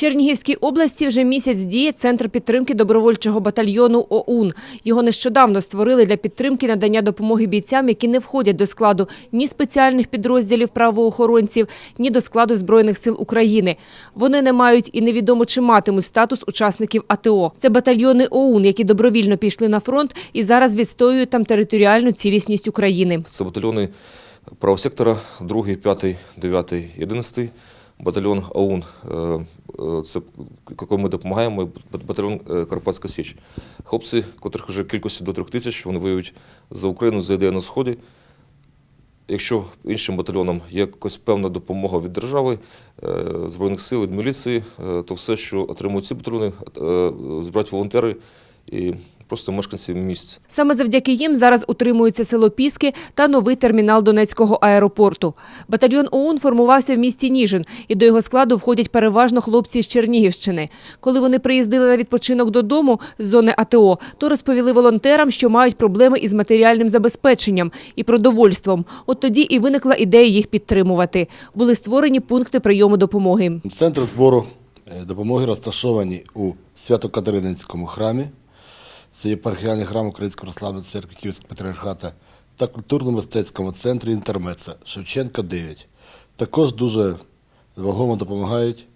Чернігівській області вже місяць діє центр підтримки добровольчого батальйону ОУН. Його нещодавно створили для підтримки надання допомоги бійцям, які не входять до складу ні спеціальних підрозділів правоохоронців, ні до складу збройних сил України. Вони не мають і невідомо чи матимуть статус учасників АТО. Це батальйони ОУН, які добровільно пішли на фронт і зараз відстоюють там територіальну цілісність України. Це батальйони правого сектора, 2, 5, 9, 11, батальйон АУН, е, е, це якому ми допомагаємо, батальйон е, Карпатська Січ. Хлопці, котрих вже кількості до трьох тисяч, вони воюють за Україну, за ідею на Сході. Якщо іншим батальйонам є якась певна допомога від держави, Збройних сил, від міліції, то все, що отримують ці батальйони, збирають волонтери і просто мешканці місць. Саме завдяки їм зараз утримується село Піски та новий термінал Донецького аеропорту. Батальйон ОУН формувався в місті Ніжин, і до його складу входять переважно хлопці з Чернігівщини. Коли вони приїздили на відпочинок додому з зони АТО, то розповіли волонтерам, що мають проблеми із матеріальним забезпеченням і продовольством. От тоді і виникла ідея їх підтримувати. Були створені пункти прийому допомоги. Центр збору е, допомоги розташовані у Свято-Катерининському храмі. Це єпархіальний храм Української православної церкви Київського патріархата та культурно-мистецькому центрі Інтермеца Шевченка 9. Також дуже вагомо допомагають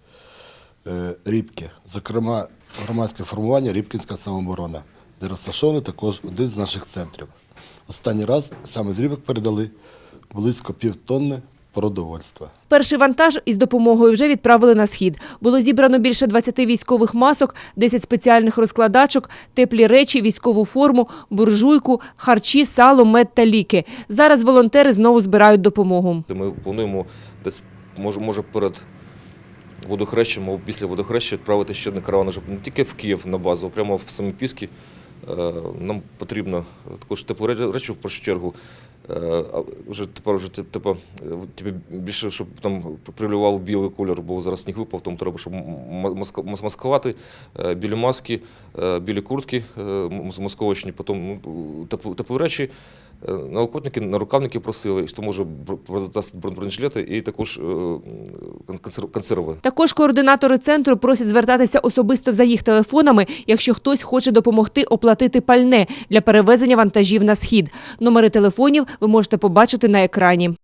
е, рібки, зокрема громадське формування Рібкінська самооборона, де розташований також один з наших центрів. Останній раз саме з рібок передали близько півтонни продовольства. Перший вантаж із допомогою вже відправили на схід. Було зібрано більше 20 військових масок, 10 спеціальних розкладачок, теплі речі, військову форму, буржуйку, харчі, сало, мед та ліки. Зараз волонтери знову збирають допомогу. Ми плануємо десь може, може перед водохрещем або після водохреща відправити ще одне караван, щоб не тільки в Київ на базу, а прямо в самі Піски. Е, Нам потрібно також тепло речі, в першу чергу. Е, Вже тепер вже типу, тобі більше, щоб там прилював білий кольор, бо зараз сніг випав, тому треба, щоб маскувати, е, білі маски, білі куртки масковочні, потім ну, теплі речі. Е, на нарукавники просили, що може продати бронежилети і також е, консерви. Також координатори центру просять звертатися особисто за їх телефонами, якщо хтось хоче допомогти оплатити пальне для перевезення вантажів на схід. Номери телефонів ви можете побачити на екрані.